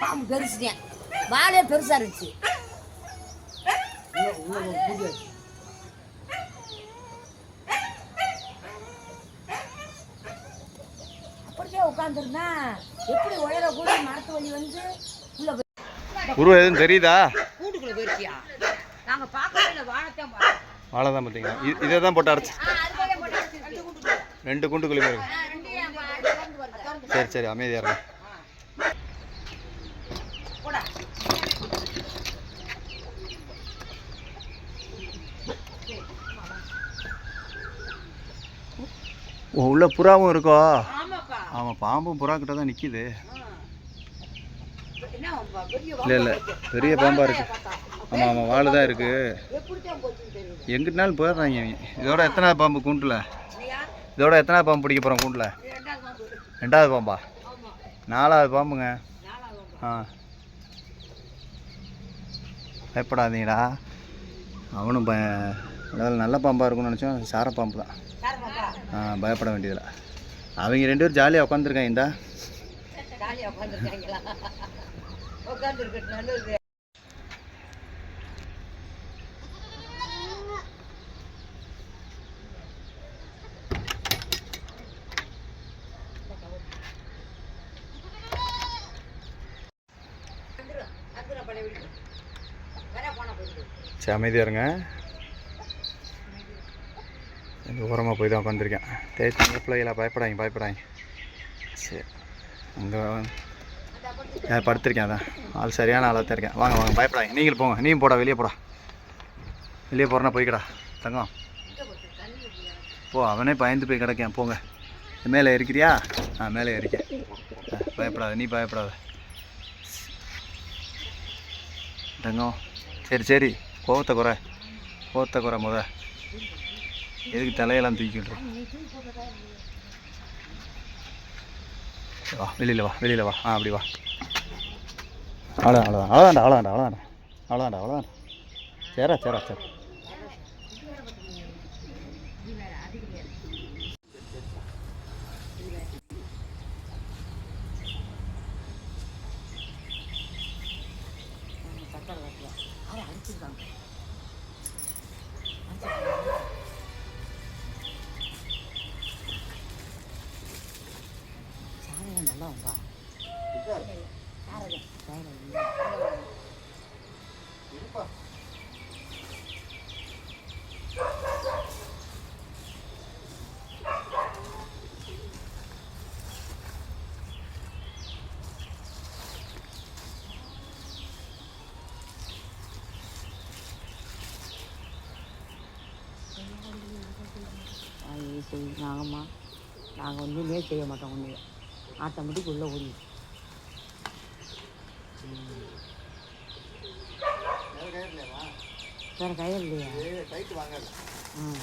பாம்பு பெருசுட்டேன் வாலே பெருசா இருந்துச்சு. அப்படியே உட்காந்துருந்தா எப்படி உயர கூட மரத்து வழி வந்து உள்ள போய் உருவம் எதுவும் தெரியுதா? கூண்டுக்குள்ள போயிருக்கியா? நாங்க வாழைத்தான் வாழை தான் இதை தான் போட்டு வச்சு ரெண்டு கூண்டுக்குள்ள. வருது. சரி சரி அமைதியாக இருக்கும் ஓ உள்ள புறாவும் இருக்கோ? ஆமாம் பாம்பும் புறா கிட்ட தான் நிற்கிது இல்லை இல்லை. பெரிய பாம்பாக இருக்கு. ஆமாம் ஆமாம் வாழை தான் இருக்குது எங்கிட்டனாலும் போயிடுறாங்க இவங்க. இதோட எத்தனை பாம்பு கூண்டில்? இதோட எத்தனை பாம்பு பிடிக்க போகிறோம் கூண்டில்? ரெண்டாவது பாம்பு. நாலாவது பாம்புங்க. ஆ. பயப்படாதீங்கடா. அவனும் அதாவது நல்ல பாம்பாக இருக்கும்னு நினச்சோம். சார பாம்பு தான் பயப்பட வேண்டியதில்லை. அவங்க ரெண்டு பேரும் ஜாலியாக உட்காந்துருக்காங்க இந்தா. இருங்க. இந்த ஓரமாக போய் தான் உட்காந்துருக்கேன் தேய்ச்சி அந்த பிள்ளைகளா பயப்படாங்க பயப்படாங்க சரி. அங்கே நான் படுத்திருக்கேன் அதான். ஆள் சரியான ஆளாக தான் இருக்கேன். வாங்க வாங்க பயப்படாங்க நீங்கள் போங்க. நீயும் போடா வெளியே போடா. வெளியே போகிறனா போய்க்கடா. தங்கம். போ அவனே பயந்து போய் கிடக்கேன். போங்க. மேலே இருக்கிறியா ஆ மேலே இருக்கேன் பயப்படாத நீ பயப்படாத. தங்கம். சரி சரி. கோவத்தை குறை. கோவத்தை குறை முத. எதுக்கு தலையெல்லாம் தூக்கிட்டு வா வெளியில் வா வெளியில் வா. ஆ அப்படி வா. அவ்வளோதான் அவ்வளோ அவ்வளோதான்டா அவ்வளோதான்டா அவ்வளோதான்டா அவ்வளோதாண்டா அவ்வளோதான்டா சேரா சேரா சேரா. không có đây là ay, si nga nga ma. Nangon yun yun siya matong niya. Automatic உள்ளே ஓடி. வேறு கயிறு இல்லையா? ம்